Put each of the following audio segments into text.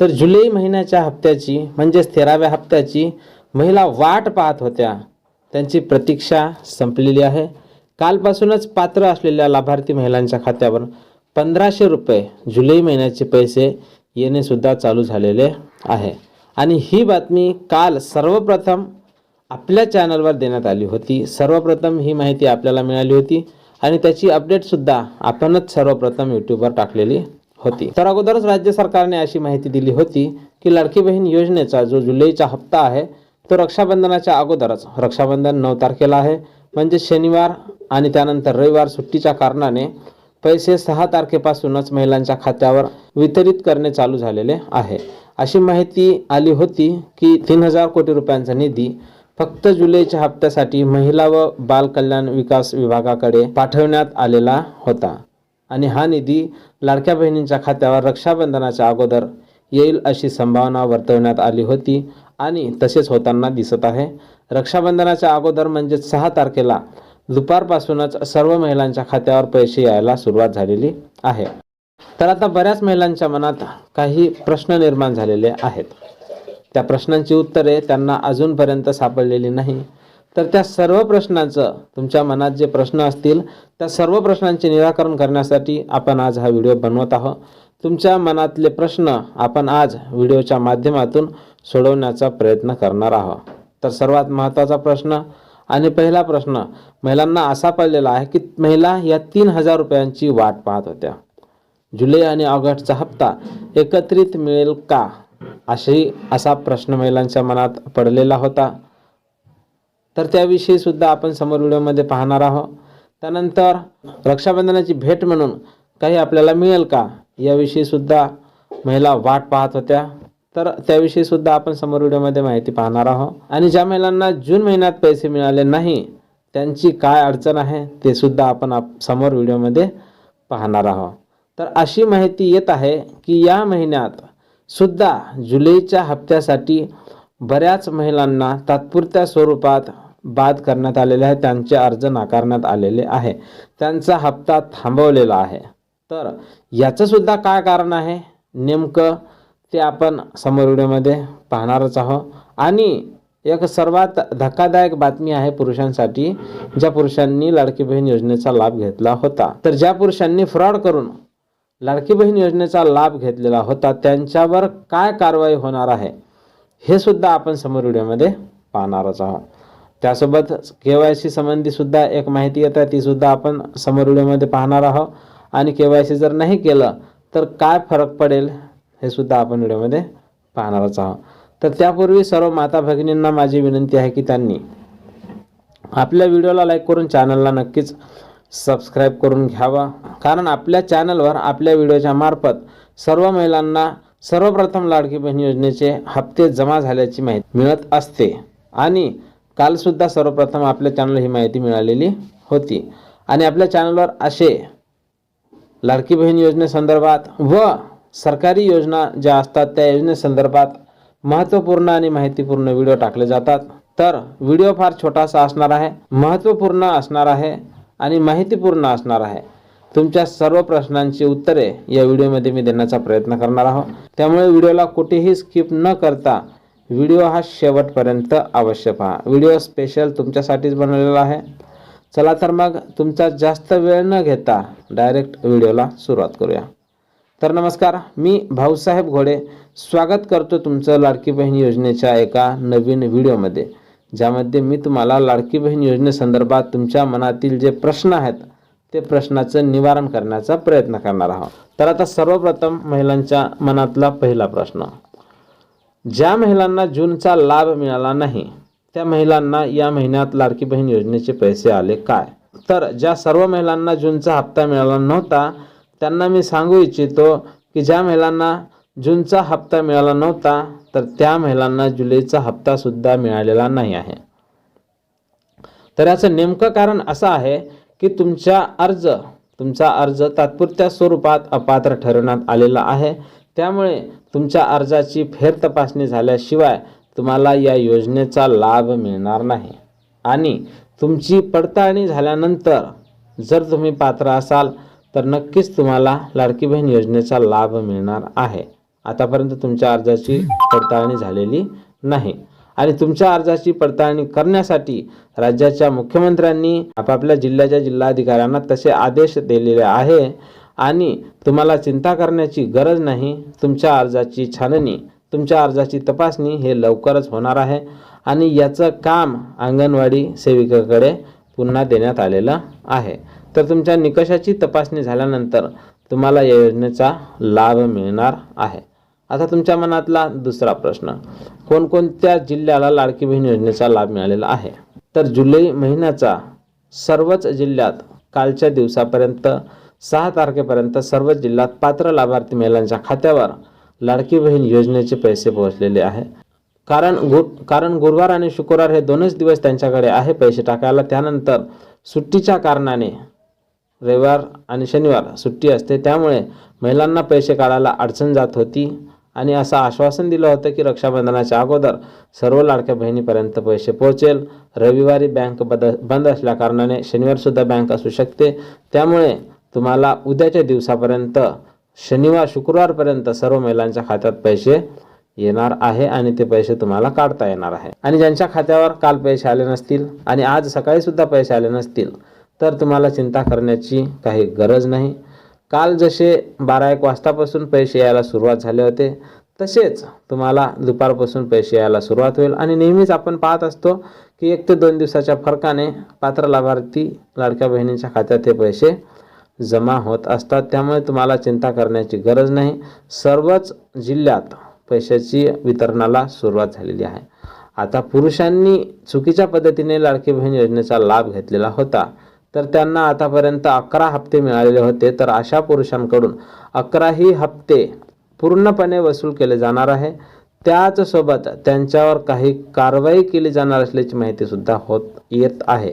तर जुलै महिन्याच्या हप्त्याची म्हणजेच तेराव्या हप्त्याची महिला वाट पाहत होत्या. त्यांची प्रतीक्षा संपलेली आहे. कालपासूनच पात्र असलेल्या लाभार्थी महिलांच्या खात्यावर पंधराशे रुपये जुलै महिन्याचे पैसे येणेसुद्धा चालू झालेले आहे. आणि ही बातमी काल सर्वप्रथम आपल्या चॅनलवर देण्यात आली होती. सर्वप्रथम ही माहिती आपल्याला मिळाली होती. आणि त्याची अपडेटसुद्धा आपणच सर्वप्रथम यूट्यूबवर टाकलेली होती. तर अगोदरच राज्य सरकारने अशी माहिती दिली होती की लाडकी बहीण योजनेचा जो जुलैचा हप्ता आहे तो रक्षाबंधनाच्या अगोदरच रक्षाबंधन नऊ तारखेला आहे. म्हणजे शनिवार आणि त्यानंतर रविवार सुट्टीच्या कारणाने पैसे सहा तारखेपासूनच महिलांच्या खात्यावर वितरित करणे चालू झालेले आहे. अशी माहिती आली होती की तीन हजार कोटी रुपयांचा निधी फक्त जुलैच्या हप्त्यासाठी महिला व बाल कल्याण विकास विभागाकडे पाठवण्यात आलेला होता. आणि हा निधी लाडक्या बहिणींच्या खात्यावर रक्षाबंधनाच्या अगोदर येईल अशी संभावना वर्तवण्यात आली होती आणि तसेच होताना दिसत आहे. रक्षाबंधनाच्या अगोदर म्हणजेच सहा तारखेला दुपारपासूनच सर्व महिलांच्या खात्यावर पैसे यायला सुरुवात झालेली आहे. तर आता बऱ्याच महिलांच्या मनात काही प्रश्न निर्माण झालेले आहेत. त्या प्रश्नांची उत्तरे त्यांना अजूनपर्यंत सापडलेली नाही. तर त्या सर्व प्रश्नांचं तुमच्या मनात जे प्रश्न असतील त्या सर्व प्रश्नांचे निराकरण करण्यासाठी आपण आज हा व्हिडिओ बनवत आहोत. तुमच्या मनातले प्रश्न आपण आज व्हिडिओच्या माध्यमातून सोडवण्याचा प्रयत्न करणार आहोत. तर सर्वात महत्त्वाचा प्रश्न आणि पहिला प्रश्न महिलांना असा पडलेला आहे की महिला या तीन हजार रुपयांची वाट पाहत होत्या. जुलै आणि ऑगस्टचा हप्ता एकत्रित मिळेल का? अशी असा प्रश्न महिलांच्या मनात पडलेला होता. तर त्याविषयी सुद्धा आपण समोर व्हिडिओमध्ये पाहणार आहोत. त्यानंतर रक्षाबंधनाची भेट म्हणून काही आपल्याला मिळेल का? याविषयी सुद्धा महिला वाट पाहत होत्या. तर त्याविषयी सुद्धा आपण समोर व्हिडिओमध्ये माहिती पाहणार आहोत. आणि ज्या महिलांना जून महिन्यात पैसे मिळाले नाही त्यांची काय अडचण आहे ते सुद्धा आपण आप समोर व्हिडिओमध्ये पाहणार आहोत. तर अशी माहिती येत आहे की या महिन्यात सुद्धा जुलैच्या हप्त्यासाठी बऱ्याच महिलांना तात्पुरत्या स्वरूपात बाद करण्यात आलेले आहे त्यांचे अर्ज नाकारण्यात आलेले आहे. त्यांचा हप्ता थांबवलेला आहे. तर याचंसुद्धा काय कारण आहे? नेमकं ते आपण समोर व्हिडिओमध्ये पाहणारच आहोत. आणि एक सर्वात धक्कादायक बातमी आहे पुरुषांसाठी ज्या पुरुषांनी लाडकी बहीण योजनेचा लाभ घेतला होता. तर ज्या पुरुषांनी फ्रॉड करून लाडकी बहीण योजनेचा लाभ घेतलेला होता त्यांच्यावर काय कारवाई होणार आहे हे सुद्धा आपण समोर व्हिडिओमध्ये पाहणारच आहोत. त्यासोबत के वाय सी संबंधी सुद्धा एक माहिती येत आहे ती सुद्धा आपण समोर व्हिडिओमध्ये पाहणार आहोत. आणि के वाय सी जर नाही केलं तर काय फरक पडेल हे सुद्धा आपण व्हिडिओमध्ये पाहणारच आहोत. तर त्यापूर्वी सर्व माता भगिनींना माझी विनंती आहे की त्यांनी आपल्या व्हिडिओला लाईक करून चॅनलला नक्कीच सबस्क्राईब करून घ्यावा. कारण आपल्या चॅनलवर आपल्या व्हिडिओच्या मार्फत सर्व महिलांना सर्वप्रथम लाडकी बहीण योजनेचे हप्ते जमा झाल्याची माहिती मिळत असते. आणि कालसुद्धा सर्वप्रथम आपल्या चॅनलला ही माहिती मिळालेली होती. आणि आपल्या चॅनलवर असे लाडकी बहीण योजनेसंदर्भात व सरकारी योजना ज्या असतात त्या योजनेसंदर्भात महत्त्वपूर्ण आणि माहितीपूर्ण व्हिडिओ टाकले जातात. तर व्हिडिओ फार छोटासा असणार आहे महत्त्वपूर्ण असणार आहे आणि माहितीपूर्ण असणार आहे. तुमच्या सर्व प्रश्नांची उत्तरे या व्हिडिओमध्ये मी देण्याचा प्रयत्न करणार आहोत त्यामुळे व्हिडिओला कुठेही स्किप न करता व्हिडिओ हा शेवटपर्यंत अवश्य पहा. व्हिडिओ स्पेशल तुमच्यासाठीच बनवलेला आहे. चला तर मग तुमचा जास्त वेळ न घेता डायरेक्ट व्हिडिओला सुरुवात करूया. तर नमस्कार मी भाऊसाहेब घोडे. स्वागत करतो तुमचं लाडकी बहीण योजनेच्या एका नवीन व्हिडिओमध्ये ज्यामध्ये मी तुम्हाला लाडकी बहीण योजनेसंदर्भात तुमच्या मनातील जे प्रश्न आहेत ते प्रश्नाचं निवारण करण्याचा प्रयत्न करणार आहोत. तर आता सर्वप्रथम महिलांच्या मनातला पहिला प्रश्न. ज्या महिलांना जूनचा लाभ मिळाला नाही त्या महिलांना या महिन्यात लाडकी बहीण योजनेचे पैसे आले काय? तर ज्या सर्व महिलांना जूनचा हप्ता मिळाला नव्हता त्यांना मी सांगू इच्छितो की ज्या महिलांना जूनचा हप्ता मिळाला नव्हता तर त्या महिलांना जुलैचा हप्ता सुद्धा मिळालेला नाही आहे. तर याचं नेमकं कारण असं आहे की तुमचा अर्ज तुमचा अर्ज तात्पुरत्या स्वरूपात अपात्र ठरवण्यात आलेला आहे. त्यामुळे तुमच्या अर्जाची फेर तपासणी झाल्याशिवाय तुम्हाला या योजनेचा लाभ मिळणार नाही. आणि तुमची पडताळणी झाल्यानंतर जर तुम्ही पात्र असाल तर नक्कीच तुम्हाला लाडकी बहीण योजनेचा लाभ मिळणार आहे. आतापर्यंत तुमच्या अर्जाची पडताळणी झालेली नाही. आणि तुमच्या अर्जाची पडताळणी करण्यासाठी राज्याच्या मुख्यमंत्र्यांनी आपापल्या जिल्ह्याच्या जिल्हाधिकाऱ्यांना तसे आदेश दिलेले आहे आणि तुम्हाला चिंता करण्याची गरज नाही तुमच्या अर्जाची छाननी तुमच्या अर्जाची तपासणी हे लवकरच होणार आहे आणि याचं काम अंगणवाडी सेविकेकडे पुन्हा देण्यात आलेलं आहे. तर तुमच्या निकषाची तपासणी झाल्यानंतर तुम्हाला या योजनेचा लाभ मिळणार आहे. आता तुमच्या मनातला दुसरा प्रश्न कोणकोणत्या जिल्ह्याला लाडकी बहीण योजनेचा लाभ मिळालेला आहे? तर जुलै महिन्याचा सर्वच जिल्ह्यात कालच्या दिवसापर्यंत सहा तारखेपर्यंत सर्व जिल्ह्यात पात्र लाभार्थी महिलांच्या खात्यावर लाडकी बहीण योजनेचे पैसे पोहोचलेले आहे. कारण गु कारण गुरुवार आणि शुक्रवार हे दोनच दिवस त्यांच्याकडे आहे पैसे टाकायला. त्यानंतर सुट्टीच्या कारणाने रविवार आणि शनिवार सुट्टी असते. त्यामुळे महिलांना पैसे काढायला अडचण जात होती आणि असं आश्वासन दिलं होतं की रक्षाबंधनाच्या अगोदर सर्व लाडक्या बहिणीपर्यंत पैसे पोहोचेल. रविवारी बँक बद बंद असल्याकारणाने शनिवारसुद्धा बँक असू शकते. त्यामुळे तुम्हाला उद्याच्या दिवसापर्यंत शनिवार शुक्रवारपर्यंत सर्व महिलांच्या खात्यात पैसे येणार आहे आणि ते पैसे तुम्हाला काढता येणार आहे. आणि ज्यांच्या खात्यावर काल पैसे आले नसतील आणि आज सकाळी सुद्धा पैसे आले नसतील तर तुम्हाला चिंता करण्याची काही गरज नाही. काल जसे बारा एक वाजतापासून पैसे यायला सुरुवात झाले होते तसेच तुम्हाला दुपारपासून पैसे यायला सुरुवात होईल. आणि नेहमीच आपण पाहत असतो की एक ते दोन दिवसाच्या फरकाने पात्र लाभार्थी लाडक्या बहिणींच्या खात्यात हे पैसे जमा होत असतात. त्यामुळे तुम्हाला चिंता करण्याची गरज नाही. सर्वच जिल्ह्यात पैशाची वितरणाला सुरुवात झालेली आहे. आता पुरुषांनी चुकीच्या पद्धतीने लाडकी बहीण योजनेचा लाभ घेतलेला होता. तर त्यांना आतापर्यंत अकरा हप्ते मिळालेले होते. तर अशा पुरुषांकडून अकराही हप्ते पूर्णपणे वसूल केले जाणार आहे. त्याचसोबत त्यांच्यावर काही कारवाई केली जाणार असल्याची माहितीसुद्धा होत येत आहे.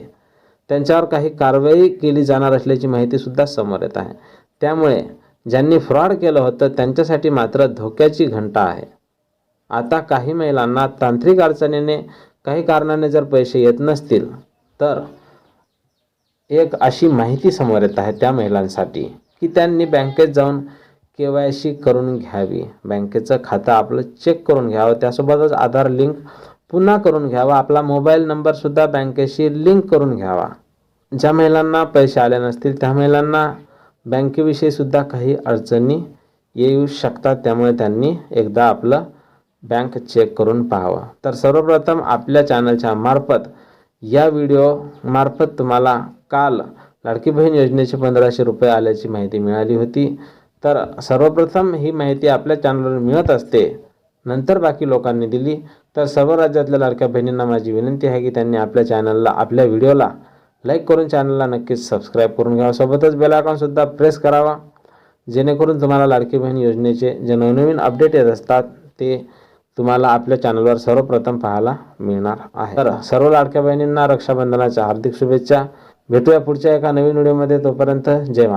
त्यांच्यावर काही कारवाई केली जाणार असल्याची माहितीसुद्धा समोर येत आहे. त्यामुळे ज्यांनी फ्रॉड केलं होतं त्यांच्यासाठी मात्र धोक्याची घंटा आहे. आता काही महिलांना तांत्रिक अडचणीने काही कारणाने जर पैसे येत नसतील तर एक अशी माहिती समोर येत आहे त्या महिलांसाठी की त्यांनी बँकेत जाऊन के वाय सी करून घ्यावी. बँकेचं खातं आपलं चेक करून घ्यावं. त्यासोबतच आधार लिंक पुन्हा करून घ्यावा. आपला मोबाईल नंबरसुद्धा बँकेशी लिंक करून घ्यावा. ज्या महिलांना पैसे आले नसतील त्या महिलांना बँकेविषयीसुद्धा काही अडचणी येऊ शकतात. त्यामुळे त्यांनी एकदा आपलं बँक चेक करून पाहावं. तर सर्वप्रथम आपल्या चॅनलच्या मार्फत या व्हिडिओ मार्फत तुम्हाला काल लाडकी बहीण योजनेचे पंधराशे रुपये आल्याची माहिती मिळाली होती. तर सर्वप्रथम ही माहिती आपल्या चॅनलवर मिळत असते नंतर बाकी लोकांनी दिली. तर सर्व राज्यातल्या लाडक्या बहिणींना माझी विनंती आहे की त्यांनी आपल्या चॅनलला आपल्या व्हिडिओला लाईक करून चॅनलला नक्कीच सबस्क्राईब करून घ्यावा. सोबतच बेल आयकॉनसुद्धा प्रेस करावा. जेणेकरून तुम्हाला लाडकी बहीण योजनेचे जे नवनवीन अपडेट येत असतात ते तुम्हाला आपल्या चॅनलवर सर्वप्रथम पाहायला मिळणार आहे. तर सर्व लाडक्या बहिणींना रक्षाबंधनाच्या हार्दिक शुभेच्छा. भेटूया पुढच्या एका नवीन व्हिडिओमध्ये तोपर्यंत जय